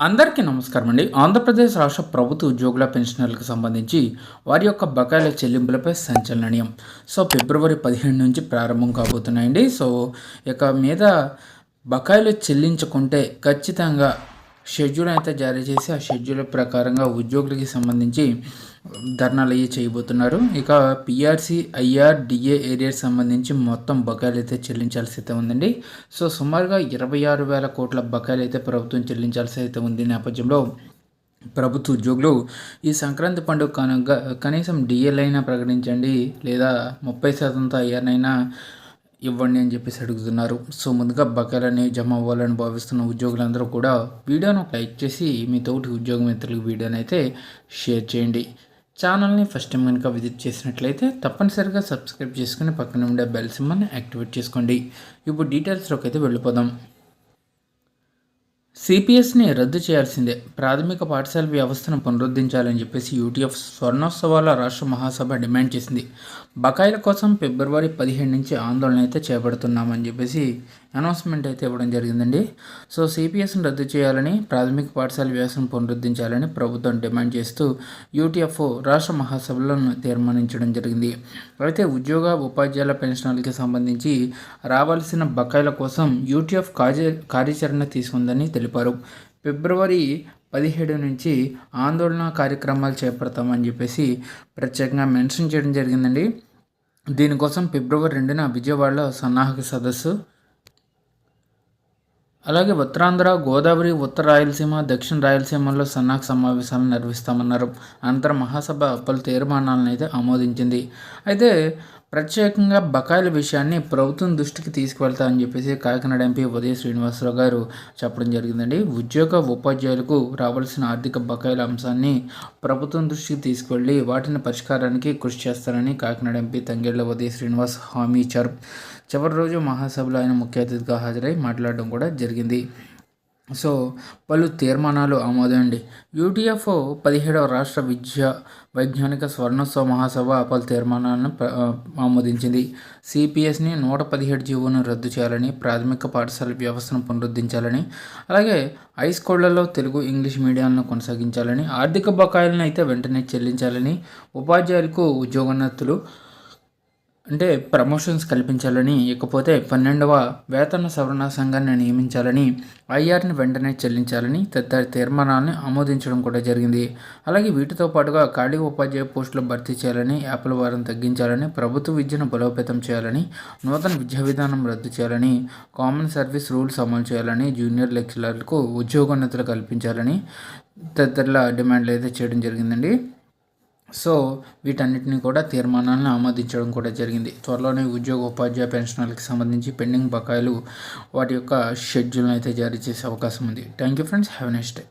అందరికీ నమస్కారం అండి. ఆంధ్రప్రదేశ్ రాష్ట్ర ప్రభుత్వ ఉద్యోగుల పెన్షనర్లకు సంబంధించి వారి యొక్క బకాయిల చెల్లింపులపై సంచలనం సో ఫిబ్రవరి పదిహేను నుంచి ప్రారంభం కాబోతున్నాయండి. సో ఇక మీద బకాయిలు చెల్లించుకుంటే ఖచ్చితంగా షెడ్యూల్ అయితే జారీ చేసి ఆ షెడ్యూల్ ప్రకారంగా ఉద్యోగులకి సంబంధించి ధర్నాలు అయ్యి చేయబోతున్నారు. ఇక పిఆర్సీ ఐఆర్ డిఏ ఏరియాకి సంబంధించి మొత్తం బకాయిలు అయితే చెల్లించాల్సి అయితే ఉందండి. సో సుమారుగా ఇరవై ఆరు వేల కోట్ల బకాయిలు అయితే ప్రభుత్వం చెల్లించాల్సి అయితే ఉంది నేపథ్యంలో. ప్రభుత్వ ఉద్యోగులు ఈ సంక్రాంతి పండుగ కనుక కనీసం డిఎల్ అయినా ప్రకటించండి లేదా ముప్పై శాతంతో ఐఆర్నైనా ఇవ్వండి అని చెప్పేసి అడుగుతున్నారు. సో ముందుగా బకాయిలని జమ అవ్వాలని భావిస్తున్న ఉద్యోగులందరూ కూడా వీడియోను లైక్ చేసి మీ తోటి ఉద్యోగ మిత్రులకు వీడియోని అయితే షేర్ చేయండి. ఛానల్ని ఫస్ట్ టైం కనుక విజిట్ చేసినట్లయితే తప్పనిసరిగా సబ్స్క్రైబ్ చేసుకుని పక్కన ఉండే బెల్ సింబల్ని యాక్టివేట్ చేసుకోండి. ఇప్పుడు డీటెయిల్స్లోకి అయితే వెళ్ళిపోదాం. సిపిఎస్ని రద్దు చేయాల్సిందే. ప్రాథమిక పాఠశాల వ్యవస్థను పునరుద్ధరించాలని చెప్పేసి యూటీఎఫ్ స్వర్ణోత్సవాల రాష్ట్ర మహాసభ డిమాండ్ చేసింది. బకాయిల కోసం ఫిబ్రవరి పదిహేడు నుంచి ఆందోళన అయితే చేపడుతున్నామని చెప్పేసి అనౌన్స్మెంట్ అయితే ఇవ్వడం జరిగిందండి. సో సిపిఎస్ని రద్దు చేయాలని ప్రాథమిక పాఠశాల వ్యవస్థను పునరుద్ధరించాలని ప్రభుత్వం డిమాండ్ చేస్తూ యూటీఎఫ్ఓ రాష్ట్ర మహాసభలను తీర్మానించడం జరిగింది. అయితే ఉద్యోగ ఉపాధ్యాయుల పెన్షన్లకి సంబంధించి రావాల్సిన బకాయిల కోసం యూటీఎఫ్ కార్య కార్యాచరణ తీసుకుందని తెలిపారు. ఫిబ్రవరి పదిహేడు నుంచి ఆందోళన కార్యక్రమాలు చేపడతామని చెప్పేసి ప్రత్యేకంగా మెన్షన్ చేయడం జరిగిందండి. దీనికోసం ఫిబ్రవరి రెండున విజయవాడలో సన్నాహక సదస్సు అలాగే ఉత్తరాంధ్ర గోదావరి ఉత్తర రాయలసీమ దక్షిణ రాయలసీమలో సన్నాహక సమావేశాలను నిర్వహిస్తామన్నారు. అనంతరం మహాసభ పలు తీర్మానాలను అయితే ఆమోదించింది. అయితే ప్రత్యేకంగా బకాయిల విషయాన్ని ప్రభుత్వం దృష్టికి తీసుకువెళ్తామని చెప్పేసి కాకినాడ ఎంపీ ఉదయ శ్రీనివాసరావు గారు చెప్పడం జరిగిందండి. ఉద్యోగ ఉపాధ్యాయులకు రావాల్సిన ఆర్థిక బకాయిల అంశాన్ని ప్రభుత్వం దృష్టికి తీసుకువెళ్ళి వాటిని పరిష్కారానికి కృషి చేస్తారని కాకినాడ ఎంపీ తంగేళ్ళ ఉదయ శ్రీనివాస్ హామీ ఇచ్చారు. చివరి రోజు మహాసభలో ఆయన ముఖ్య అతిథిగా హాజరై మాట్లాడడం కూడా జరిగింది. సో పలు తీర్మానాలు ఆమోదండి. యూటీఎఫ్ఓ పదిహేడవ రాష్ట్ర విద్యా వైజ్ఞానిక స్వర్ణోత్సవ మహాసభ పలు తీర్మానాలను ఆమోదించింది. సిపిఎస్ని నూట పదిహేడు జీవోను రద్దు చేయాలని ప్రాథమిక పాఠశాల వ్యవస్థను పునరుద్ధరించాలని అలాగే హై స్కూళ్ళలో తెలుగు ఇంగ్లీష్ మీడియాలను కొనసాగించాలని ఆర్థిక బకాయిలను అయితే వెంటనే చెల్లించాలని ఉపాధ్యాయులకు ఉద్యోగోన్నతులు అంటే ప్రమోషన్స్ కల్పించాలని ఇకపోతే పన్నెండవ వేతన సవరణ సంఘాన్ని నియమించాలని ఐఆర్ని వెంటనే చెల్లించాలని తదితర తీర్మానాలను ఆమోదించడం కూడా జరిగింది. అలాగే వీటితో పాటుగా ఖాళీ ఉపాధ్యాయ పోస్టులు భర్తీ చేయాలని యాప్ల వారం తగ్గించాలని ప్రభుత్వ విద్యను బలోపేతం చేయాలని నూతన విద్యా విధానం రద్దు చేయాలని కామన్ సర్వీస్ రూల్స్ అమలు చేయాలని జూనియర్ లెక్చరర్లకు ఉద్యోగోన్నతులు కల్పించాలని తదితరుల డిమాండ్లు అయితే చేయడం జరిగిందండి. సో వీటన్నిటిని కూడా తీర్మానాలను ఆమోదించడం కూడా జరిగింది. త్వరలోనే ఉద్యోగ ఉపాధ్యాయ పెన్షన్లకు సంబంధించి పెండింగ్ బకాయిలు వాటి యొక్క షెడ్యూల్ని అయితే జారీ చేసే అవకాశం ఉంది. Thank you friends. Have next day.